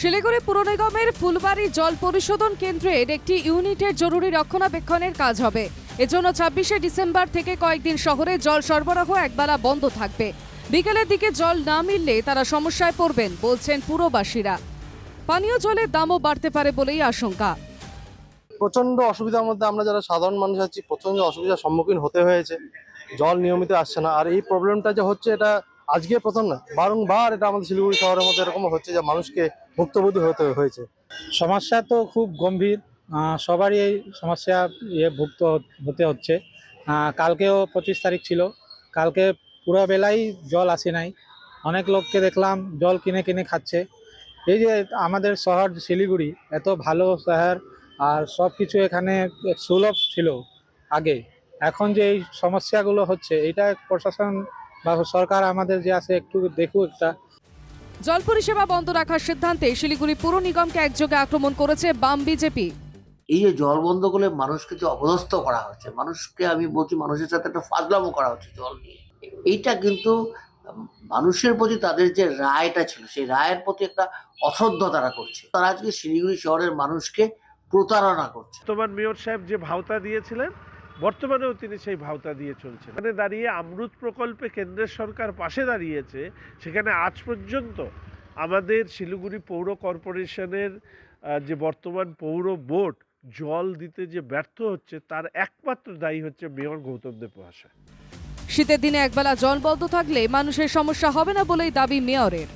শিলিগুড়ি পুর নিগমের ফুলবাড়ি জল পরিশোধন কেন্দ্রের একটি ইউনিটের জরুরি রক্ষণাবেক্ষণের কাজ হবে। এজন্য ছাব্বিশে ডিসেম্বর থেকে কয়েকদিন শহরে জল সরবরাহ একবেলা বন্ধ থাকবে। বিকেলের দিকে জল না মিললে তারা সমস্যায় পড়বেন, বলছেন পুরবাসীরা। পানীয় জলের দামও বাড়তে পারে বলেই আশঙ্কা। প্রচণ্ড অসুবিধার মধ্যে আমরা যারা সাধারণ মানুষ আছি প্রচণ্ড অসুবিধার সম্মুখীন হতে হয়েছে। জল নিয়মিত আসছে না। আর এই প্রবলেমটা যে হচ্ছে, এটা আজকে প্রথম না, বারংবার এটা আমাদের শিলিগুড়ি শহরের মধ্যে এরকম হচ্ছে যে মানুষকে ভুক্তভোগী হতে হয়েছে। সমস্যা তো খুব গম্ভীর সবারই এই সমস্যা ইয়ে ভুক্ত হতে হচ্ছে। কালকেও পঁচিশ তারিখ ছিল, কালকে পুরো বেলাই জল আসে নাই। অনেক লোককে দেখলাম জল কিনে কিনে খাচ্ছে। এই যে আমাদের শহর শিলিগুড়ি, এত ভালো শহর, আর সব কিছু এখানে সুলভ ছিল আগে। এখন যে এই সমস্যাগুলো হচ্ছে এটা প্রশাসন বা সরকার আমাদের যে আছে একটু দেখুক একটা। জল পরিষেবা বন্ধ রাখার সিদ্ধান্তে শিলিগুড়ি পুর নিগমকে একযোগে আক্রমণ করেছে বাম বিজেপি। এই যে জল বন্ধ করলে মানুষকে যে অপদস্থ করা হচ্ছে মানুষকে আমি বলছি মানুষের সাথে একটা ফাজলামো করা হচ্ছে জল নিয়ে। এইটা কিন্তু মানুষের প্রতি তাদের যে রায়টা ছিল সেই রায়ের প্রতি একটা অশ্রদ্ধ তারা করছে। তারা আজকে শিলিগুড়ি শহরের মানুষকে প্রতারণা করছে। তোমার মেয়র সাহেব যে ভাওতা দিয়েছিলেন বর্তমানেও তিনি সেই ভাওতা দিয়ে চলছেন। এখানে দাঁড়িয়ে আমরুত প্রকল্পে কেন্দ্রের সরকার পাশে দাঁড়িয়েছে সেখানে আজ পর্যন্ত আমাদের শিলিগুড়ি পৌর কর্পোরেশনের যে বর্তমান পৌর বোর্ড জল দিতে যে ব্যর্থ হচ্ছে তার একমাত্র দায়ী হচ্ছে মেয়র গৌতম দেব মহাশয়। শীতের দিনে একবেলা জল বন্ধ থাকলে মানুষের সমস্যা হবে না বলেই দাবি মেয়রের।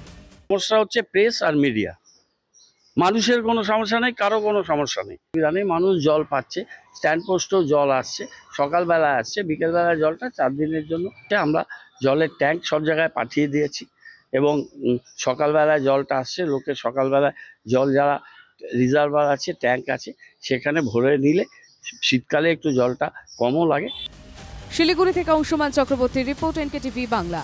সমস্যা হচ্ছে প্রেস আর মিডিয়া। মানুষের কোনো সমস্যা নেই, কারও কোনো সমস্যা নেই। জানি মানুষ জল পাচ্ছে স্ট্যান্ড পোস্টেও জল আসছে, সকালবেলা আসছে বিকেলবেলায় জলটা চার দিনের জন্য। আমরা জলের ট্যাঙ্ক সব জায়গায় পাঠিয়ে দিয়েছি এবং সকালবেলায় জলটা আসছে, লোকে সকালবেলায় জল যারা রিজার্ভার আছে ট্যাঙ্ক আছে, সেখানে ভরে নিলে শীতকালে একটু জলটা কমও লাগে। শিলিগুড়ি থেকে অংশমান চক্রবর্তীর রিপোর্ট এনকে টিভি বাংলা।